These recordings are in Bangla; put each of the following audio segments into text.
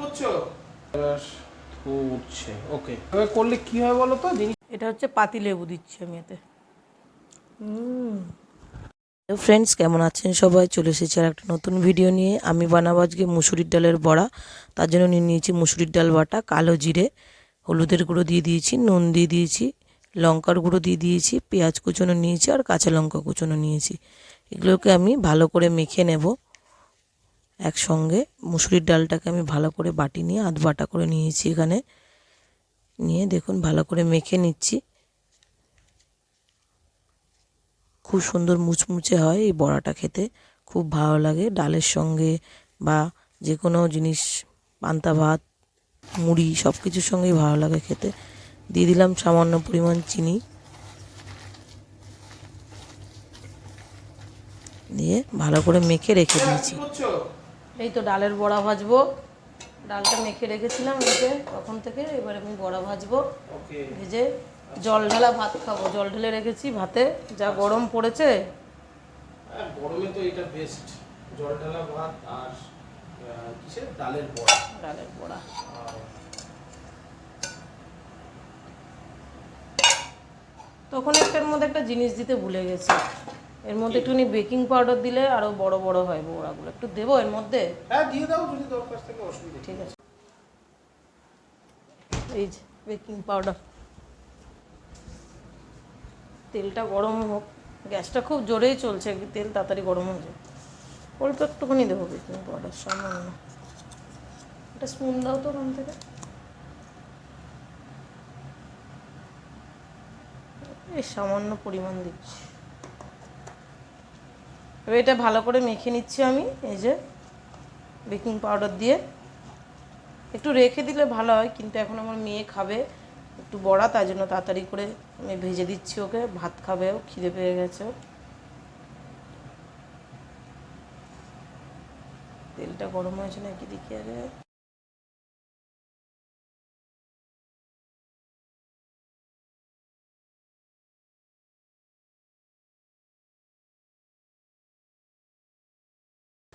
করছ? উঠছে ওকে করলে কি হয় বলো তো? জিনিস এটা হচ্ছে পাতি লেবু দিচ্ছি আমি এতে। ফ্রেন্ডস কেমন আছেন সবাই? চলে এসেছি আর একটা নতুন ভিডিও নিয়ে। আমি বানাবো আজকে মুসুরির ডালের বড়া। তার জন্য নিয়ে নিয়েছি মুসুরির ডাল বাটা কালো জিরে হলুদের গুঁড়ো দিয়ে দিয়েছি নুন দিয়ে দিয়েছি লঙ্কার গুঁড়ো দিয়ে দিয়েছি পেঁয়াজ কুচোনো নিয়েছি আর কাঁচা লঙ্কা কুচোনো নিয়েছি। এগুলোকে আমি ভালো করে মেখে নেব। একসঙ্গে মুসুরির ডালটাকে আমি ভালো করে বাটি নিয়ে আধ বাটা করে নিয়েছি এখানে। নিয়ে দেখুন, ভালো করে মেখে নিচ্ছি। খুব সুন্দর মুচমুচে হয় এই বড়াটা খেতে। খুব ভালো লাগে ডালের সঙ্গে বা যে কোনো জিনিস, পান্তা ভাত, মুড়ি সব কিছুর সঙ্গেই ভালো লাগে খেতে। দিয়ে দিলাম সামান্য পরিমাণ চিনি। দিয়ে ভালো করে মেখে রেখে দিয়েছি। এই তো ডালের বড়া ভাজবো। ডালটা মেখে রেখেছিলাম এতে তখন থেকে এবার আমি বড়া ভাজবো। ওকে। ভেজে জল ঢালা ভাত খাব। জল ঢেলে রেখেছি ভাতে। যা গরম পড়েছে। হ্যাঁ, গরমে তো এটা বেস্ট জল ঢালা ভাত আর কিসের? ডালের বড়া। ডালের বড়া। তখন একটার মধ্যে একটা জিনিস দিতে ভুলে গেছি। এর মধ্যে একটুখানি বেকিং পাউডার দিলে আরও বড় বড় হয় বড়াগুলো। একটু দেবো এর মধ্যে? হ্যাঁ দিয়ে দাও যদি দরকার থেকে অসুবিধা ঠিক আছে। এই যে বেকিং পাউডার তেলটা গরম হোক। গ্যাসটা খুব জোরেই চলছে তেল তাড়াতাড়ি গরম হয়ে যায় অল্প একটুখানি দেবো বেকিং পাউডার সামান্য। একটা স্পুন দাও তো ওখান থেকে। এই সামান্য পরিমাণ দিচ্ছি। এবার এটা ভালো করে মেখে নিচ্ছি আমি, এই যে বেকিং পাউডার দিয়ে। একটু রেখে দিলে ভালো হয়, কিন্তু এখন আমার মেয়ে খাবে একটু বড়া, তাই জন্য তাড়াতাড়ি করে আমি ভেজে দিচ্ছি ওকে। ভাত খাবে ও, খিদে পেয়ে গেছে তেলটা গরম হয়েছে নাকি দেখি আগে।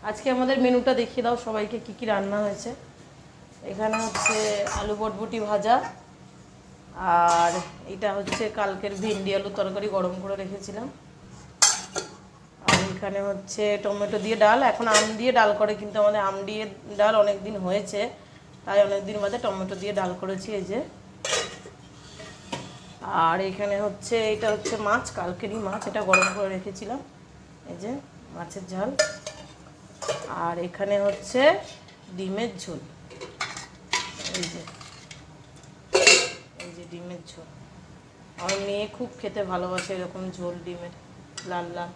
আজকে আমাদের মেনুটা দেখিয়ে দাও সবাইকে কি কি রান্না হয়েছে। এখানে হচ্ছে আলু বটবটি ভাজা, আর এটা হচ্ছে কালকের ভেন্ডি আলু তরকারি গরম করে রেখেছিলাম। আর এখানে হচ্ছে টমেটো দিয়ে ডাল, এখন আম দিয়ে ডাল করে, কিন্তু আমাদের আম দিয়ে ডাল অনেক দিন হয়েছে, তাই অনেক দিন বাদে টমেটো দিয়ে ডাল করেছি এই যে। আর এখানে হচ্ছে, এটা হচ্ছে মাছ, কালকেরই মাছ, এটা গরম করে রেখেছিলাম, এই যে মাছের ঝাল। আর এখানে হচ্ছে ডিমের ঝোল। এই যে এই যে ডিমের ঝোল। আমার মেয়ে খুব খেতে ভালোবাসে এরকম ঝোল ডিমের, লাল লাল।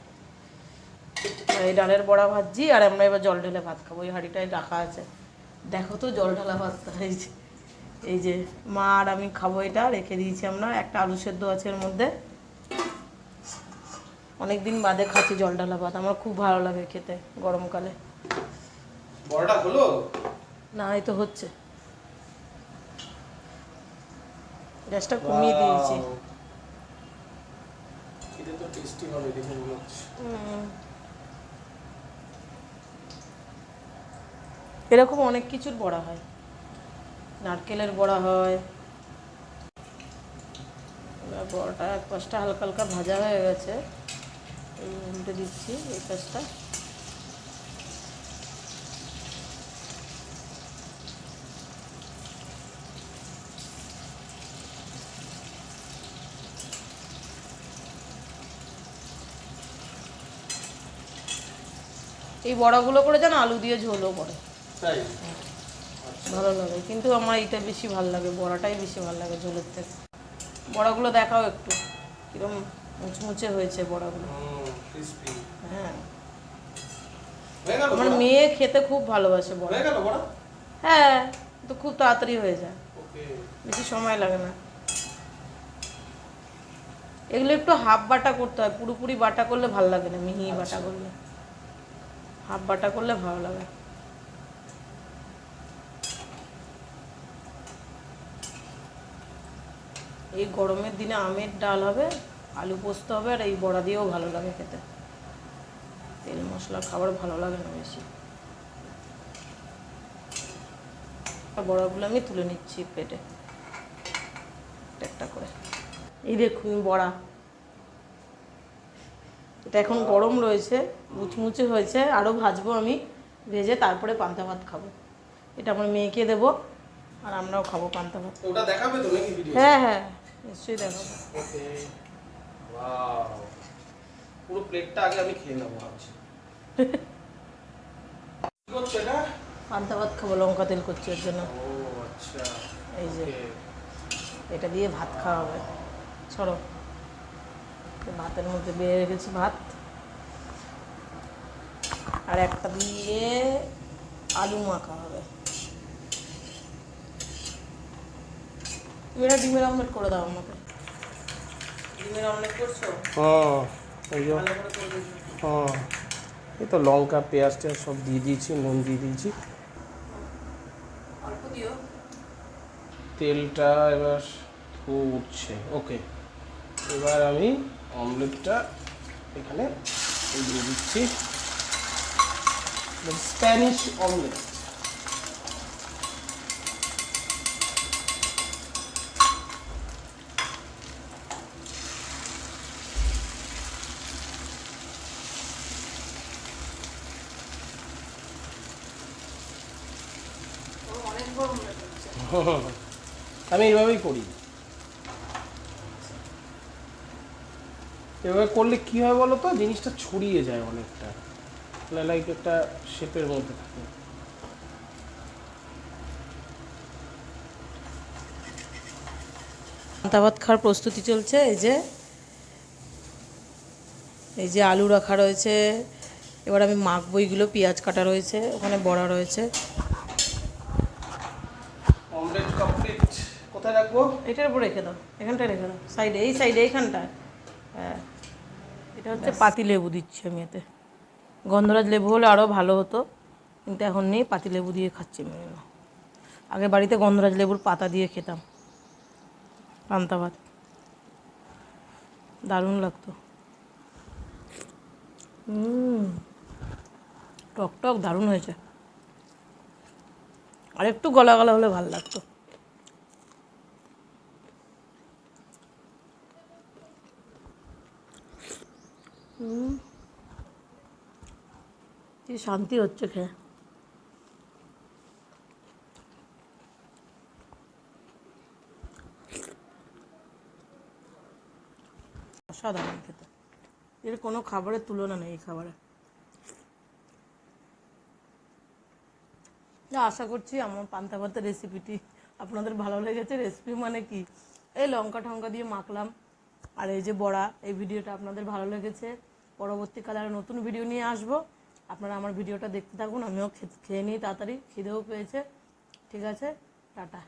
এই ডালের বড়া ভাজি আর আমরা এবার জল ঢেলে ভাত খাব। ওই হাঁড়িটায় রাখা আছে। দেখো তো জল ঢালা ভাতটা এই যে এই যে মা আর আমি খাব এটা, রেখে দিয়েছি আমরা। একটা আলু সেদ্ধ আছে এর মধ্যে। অনেক দিন বাদে খাচ্ছি জল ঢালা ভাত। আমার খুব ভালো লাগে খেতে গরমকালে। বড়াটা হলো? না এই তো হচ্ছে। গ্যাসটা কমিয়ে দিয়েছি. এটা তো টেস্টি হবে দেখে মনে হচ্ছে। এরকম অনেক কিছুর বড়া হয়। নারকেলের বড়া হয়। বড়াটা এক পাশটা হালকা হালকা ভাজা হয়ে গেছে। এই দিচ্ছি এই পাশটা এই বড়াগুলো করে যেন আলু দিয়ে ঝোলও করে। ভালো লাগে কিন্তু আমার এটা বেশি ভালো লাগে বড়াটাই বেশি ভালো লাগে ঝোলের থেকে। বড়াগুলো দেখাও একটু কিরম মুচমুচে হয়েছে বড়াগুলো। হ্যাঁ। আমার মেয়ে খেতে খুব ভালোবাসে বড়া। বড়া? হ্যাঁ তো খুব তাড়াতাড়ি হয়ে যায়। বেশি সময় লাগে না। এগুলো একটু হাফ বাটা করতে হয় পুরোপুরি বাটা করলে ভালো লাগে না মিহি বাটা করলে। হাফ বাটা করলে ভালো লাগে। এই গরমের দিনে আমের ডাল হবে, আলু পোস্ত হবে, আর এই বড়া দিয়েও ভালো লাগে খেতে। তেল মশলা খাবার ভালো লাগে না বেশি। বড়াগুলো আমি তুলে নিচ্ছি প্লেটে একটা একটা করে। এই দেখুন বড়া। এটা এখন গরম রয়েছে মুচমুচে হয়েছে আরও ভাজবো আমি ভেজে তারপরে পান্তা ভাত খাব। এটা আমার মেয়েকে দেবো আর আমরাও খাব পান্তা ভাত। ওটা দেখাবে তো নাকি ভিডিও হ্যাঁ হ্যাঁ নিশ্চয়ই দেখাবো। Okay wow. পুরো প্লেটটা আগে আমি খেয়ে নেব ভাবছি। কি করছ এটা? পান্তা ভাত খাব লঙ্কা তেল করছি এর জন্য। ও আচ্ছা এই যে এটা দিয়ে ভাত খাওয়া হবে। ছড়ো ভাতের মধ্যে বেড়ে রেখেছি ভাত। আর একটা দিয়ে আলু মাখা হবে। এটা ডিমের অমলেট করে দাও আমাকে। ডিমের অমলেট করছ? হ্যাঁ এই। হ্যাঁ তো লঙ্কা পেঁয়াজ টেয়াজ সব দিয়ে দিয়েছি নুন দিয়ে দিয়েছি। অল্প দিও। তেলটা এবার উঠছে ওকে। এবার আমি অমলেটটা এখানে এই দিয়ে দিচ্ছি। স্প্যানিশ অমলেট আমি এইভাবেই করি। এভাবে করলে কি হয় বলো তো? জিনিসটা ছড়িয়ে যায় অনেকটা। লাইক একটা শেপের মধ্যে থাকে। পান্তা ভাত খাওয়ার প্রস্তুতি চলছে এই যে। এই যে আলু রাখা রয়েছে এবার আমি মাখবো এইগুলো পেঁয়াজ কাটা রয়েছে ওখানে বড়া রয়েছে। অমলেট কমপ্লিট কোথায় রাখব? এটার উপর রেখে দাও এখানটায় রেখে দাও সাইডে এই সাইডে এইখানটায়। হ্যাঁ। এটা হচ্ছে পাতি লেবু দিচ্ছি আমি এতে। গন্ধরাজ লেবু হলে আরও ভালো হতো কিন্তু এখন নেই পাতি লেবু দিয়ে খাচ্ছি আমি। আগে বাড়িতে গন্ধরাজ লেবুর পাতা দিয়ে খেতাম পান্তা ভাত। দারুণ লাগতো। টক টক দারুণ হয়েছে। আর একটু গলা গলা হলে ভালো লাগতো। হুম। কি শান্তি হচ্ছে খেয়ে। অসাধারণ খেতে। এর কোনো খাবারের তুলনা নেই এই খাবারে। আশা করছি আমার পান্তা ভাতের রেসিপিটি আপনাদের ভালো লেগেছে। রেসিপি মানে কি? এই লঙ্কা ঠঙ্কা দিয়ে মাখলাম। আর এই যে বড়া, এই ভিডিওটা আপনাদের ভালো লেগেছে। পরবর্তীকালে আরও নতুন ভিডিও নিয়ে আসব। আপনারা আমার ভিডিওটা দেখতে থাকুন, আমিও খেয়ে নিই, তাড়াতাড়ি খিদেও পেয়েছে। ঠিক আছে, টাটা।